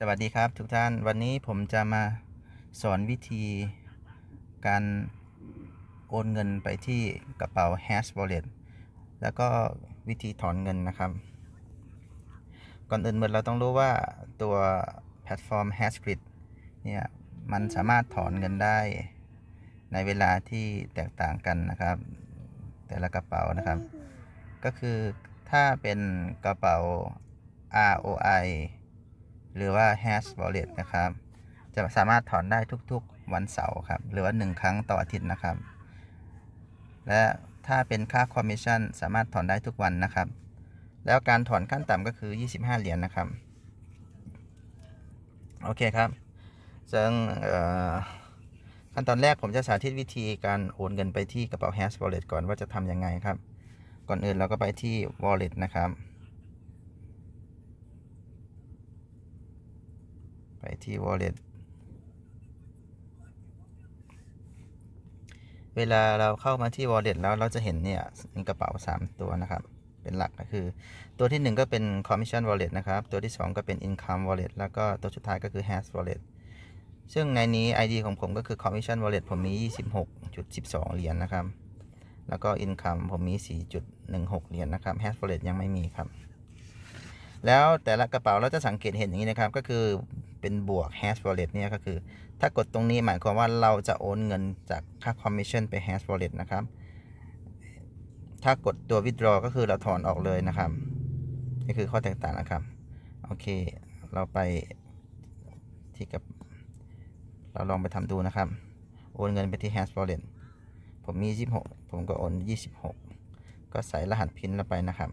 สวัสดีครับทุกท่านวันนี้ผมจะมาสอนวิธีการโอนเงินไปที่กระเป๋า Hash Wallet แล้วก็วิธีถอนเงินนะครับ ก่อนอื่นเราต้องรู้ว่าตัวแพลตฟอร์ม Hashgrid เนี่ยมันสามารถถอนเงินได้ในเวลาที่แตกต่างกันนะครับ แต่ละกระเป๋านะครับ ก็คือถ้าเป็นกระเป๋า ROI หรือว่า Hash Wallet นะครับ จะสามารถถอนได้ทุกๆวันเสาร์ครับ หรือว่า 1 ครั้งต่ออาทิตย์นะครับ และถ้าเป็นค่าคอมมิชชั่นสามารถถอนได้ทุกวันนะครับ แล้วการถอนขั้นต่ำก็คือ 25 เหรียญนนะครับ โอเคครับซึ่งขั้นตอนแรกผมจะสาธิตวิธีการโอนเงินไปที่กระเป๋า Hash Wallet ก่อนว่าจะทำยังไงครับ ก่อนอื่นเราก็ไปที่ Wallet นะครับ ไป ที่ wallet เวลาเราเข้ามาที่ wallet แล้วเราจะเห็นเนี่ยมีกระเป๋า 3 ตัวนะครับ เป็นหลักก็คือ ตัวที่ 1 ก็เป็น commission wallet นะครับ ตัวที่ 2 ก็เป็น income wallet แล้วก็ตัวสุดท้ายก็คือ hash wallet ซึ่งในนี้ ID ของผมก็คือ commission wallet ผมมี 26.12 เหรียญนนะครับ แล้วก็ income ผมมี 4.16 เหรียญนนะครับ hash wallet ยังไม่มีครับ แล้วแต่ละกระเป๋าเราจะสังเกตเห็นอย่างนี้นะครับ ก็คือ เป็นบวก hash wallet เนี่ยก็คือ ถ้ากดตรงนี้หมายความว่าเราจะโอนเงินจากค่า commission ไป hash wallet นะครับ ถ้ากดตัว withdraw ก็คือเราถอนออกเลยนะครับ นี่คือข้อแตกต่างนะครับ โอเค เราไปที่กับ เราลองไปทำดูนะครับ โอนเงินไปที่ hash wallet ผมมี 26 ผมก็โอน 26 ก็ใส่รหัสพินลงไปนะครับ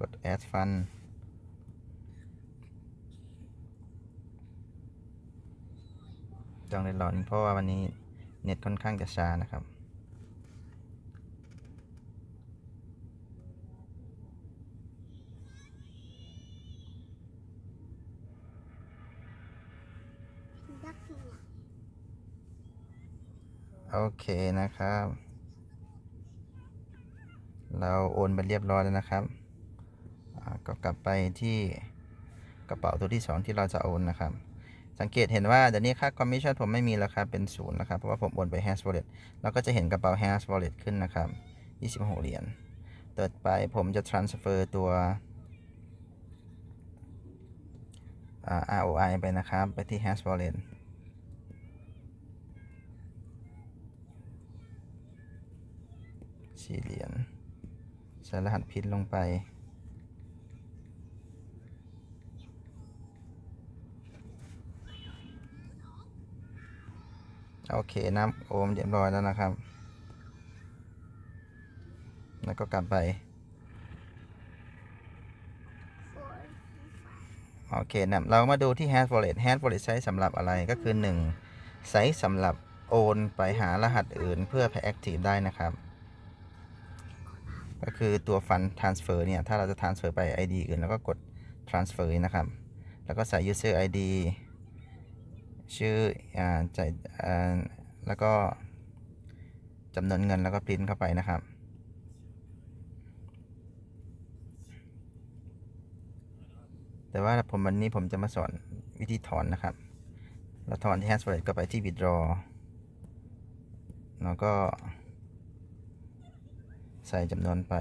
กด add fund ต้องได้รอนิดเพราะว่าวันนี้เน็ตค่อนข้างจะช้านะครับ โอเคนะครับ เราโอนไปเรียบร้อยแล้วนะครับ ก็กลับไปที่กระเป๋าตัวที่ 2 ที่เราจะโอนนะครับ สังเกตเห็นว่าเดี๋ยวนี้ค่าคอมมิชชั่นผมไม่มีแล้วครับ เป็นศูนย์นะครับเพราะว่าผมโอนไป Hash Wallet เราก็จะเห็นกระเป๋า Hash Wallet ขึ้นนะครับ 26 เหรียญต่อไปผมจะ transfer ตัว ROI ไปนะครับ ไปที่ Hash Wallet สี่เหรียญใส่รหัสพินลงไป โอเคน้ำโอมเรียบร้อยแล้วนะครับ แล้วก็กลับไป โอเคนะเรามาดูที่ Hash Wallet Hash Wallet ใช้สำหรับอะไรก็คือ 1 ใช้สำหรับโอนไปหารหัสอื่นเพื่อไป Active ได้นะครับ ก็คือตัวฟัน transfer เนี่ย ถ้าเราจะ transfer ไป ID อื่น แล้วก็กด transfer นะครับ แล้วก็ใส่ user ID ชื่ออ่าจ่ายอ่าแล้วก็จำนวนเงินแล้วก็พิมพ์เข้าไปนะครับ แต่ว่าผมวันนี้ผมจะมาสอนวิธีถอนนะครับ เราถอนที่ Hash Wallet ก็ไปที่ withdraw แล้วก็ใส่จำนวนไป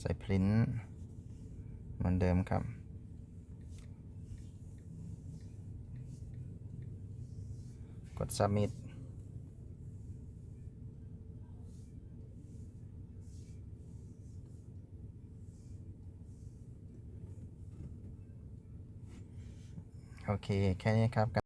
ใส่พรินต์ เหมือนเดิมครับ กด submit โอเค แค่นี้ครับ